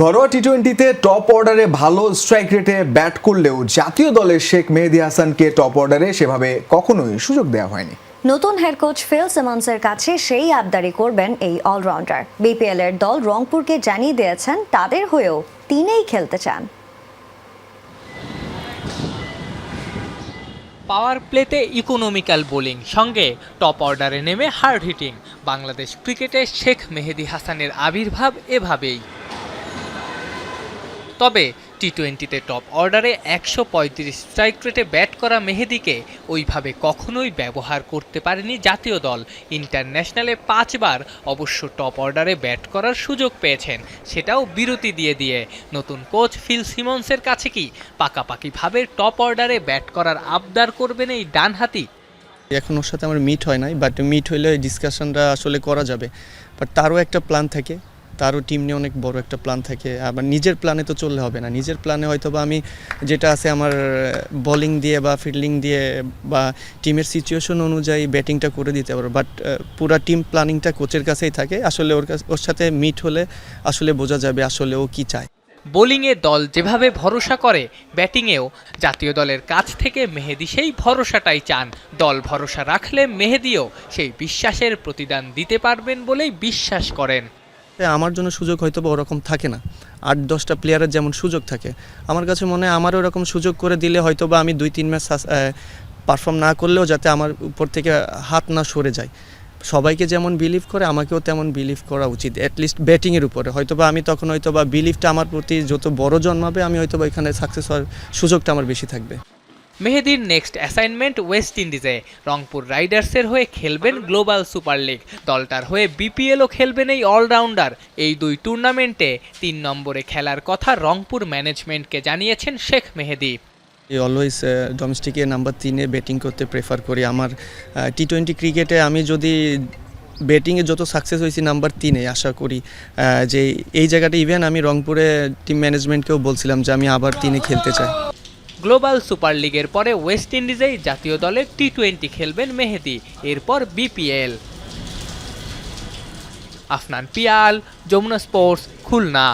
ঘরোয়া টি টোয়েন্টিতে টপ অর্ডারে ভালো স্ট্রাইক রেটে ব্যাট করলেও জাতীয় দলের শেখ মেহেদি হাসানকে টপ অর্ডারে সেভাবে কখনোই সুযোগ দেওয়া হয়নি। নতুন হেড কোচ ফিল সিমন্সের কাছে সেই আবদারি করবেন এই অলরাউন্ডার বিপিএল এর দল রংপুরকে জানিয়ে দিয়েছেন তাদের হয়েও তিনেই খেলতে চান। পাওয়ার প্লেতে ইকোনমিক্যাল বোলিং সঙ্গে টপ অর্ডারে নেমে হার্ড হিটিং বাংলাদেশ ক্রিকেটে শেখ মেহেদি হাসানের আবির্ভাব এভাবেই। তবে টি টোয়েন্টিতে টপ অর্ডারে একশো পঁয়ত্রিশ স্ট্রাইক রেটে ব্যাট করা মেহেদিকে ওইভাবে কখনোই ব্যবহার করতে পারেনি জাতীয় দল। ইন্টারন্যাশনালে পাঁচবার অবশ্য টপ অর্ডারে ব্যাট করার সুযোগ পেয়েছেন। সেটাও বিরতি দিয়ে দিয়ে। নতুন কোচ ফিল সিমন্সের কাছে কি পাকাপাকিভাবে টপ অর্ডারে ব্যাট করার আবদার করবেন এই ডানহাতি? এখন ওর সাথে আমার মিট হয় নাই বাট মিট হইলে ডিসকাশনটা আসলে করা যাবে। বাট তারও একটা প্ল্যান থাকে। তারও টিম নিয়ে অনেক বড় একটা প্ল্যান থাকে। আবার নিজের প্ল্যানে তো চললে হবে না। নিজের প্ল্যানে হয়তো বা আমি যেটা আছে আমার বোলিং দিয়ে বা ফিল্ডিং দিয়ে বা টিমের সিচুয়েশন অনুযায়ী ব্যাটিংটা করে দিতে পারব। বাট পুরা টিম প্ল্যানিংটা কোচের কাছেই থাকে। আসলে ওর কাছে ওর সাথে মিট হলে আসলে বোঝা যাবে আসলে ও কী চায়। বোলিংয়ে দল যেভাবে ভরসা করে ব্যাটিংয়েও জাতীয় দলের কাছ থেকে মেহেদি সেই ভরসাটাই চান। দল ভরসা রাখলে মেহেদিও সেই বিশ্বাসের প্রতিদান দিতে পারবেন বলেই বিশ্বাস করেন। আমার জন্য সুযোগ হয়তো বা ওরকম থাকে না। আট, দশটা প্লেয়ারের যেমন সুযোগ থাকে। আমার কাছে মনে হয় আমারও ওরকম সুযোগ করে দিলে হয়তো বা আমি দুই, তিন ম্যাচ পারফর্ম না করলেও যাতে আমার উপর থেকে হাত না সরে যায়। সবাইকে যেমন বিলিভ করে, আমাকেও তেমন বিলিভ করা উচিত। অ্যাটলিস্ট ব্যাটিংয়ের উপরে। হয়তো বা আমি তখন হয়তো বা বিলিভটা আমার প্রতি যত বড় জন্মাবে, আমি হয়তো বা এখানে সাকসেস হওয়ার সুযোগটা আমার বেশি থাকবে। মেহেদির নেক্সট অ্যাসাইনমেন্ট ওয়েস্ট ইন্ডিজে রংপুর রাইডার্সের হয়ে খেলবেন গ্লোবাল সুপার লিগ দলটার হয়ে বিপিএলও খেলবেন এই অলরাউন্ডার এই দুই টুর্নামেন্টে তিন নম্বরে খেলার কথা রংপুর ম্যানেজমেন্টকে জানিয়েছেন শেখ মেহেদি। অলওয়েজ ডোমেস্টিকে নাম্বার তিনে ব্যাটিং করতে প্রেফার করি। আমার টি টোয়েন্টি ক্রিকেটে আমি যদি ব্যাটিংয়ে যত সাকসেস হয়েছি নাম্বার তিনে আশা করি যে এই জায়গাটা ইভেন আমি রংপুরে টিম ম্যানেজমেন্টকেও বলছিলাম যে আমি আবার তিনে খেলতে চাই। গ্লোবাল সুপার লিগের পরে ওয়েস্ট ইন্ডিজেই জাতীয় দলে টি টোয়েন্টি খেলবেন মেহেদি, এরপর বিপিএল। আফনান পিয়াল, যমুনা স্পোর্টস, খুলনা।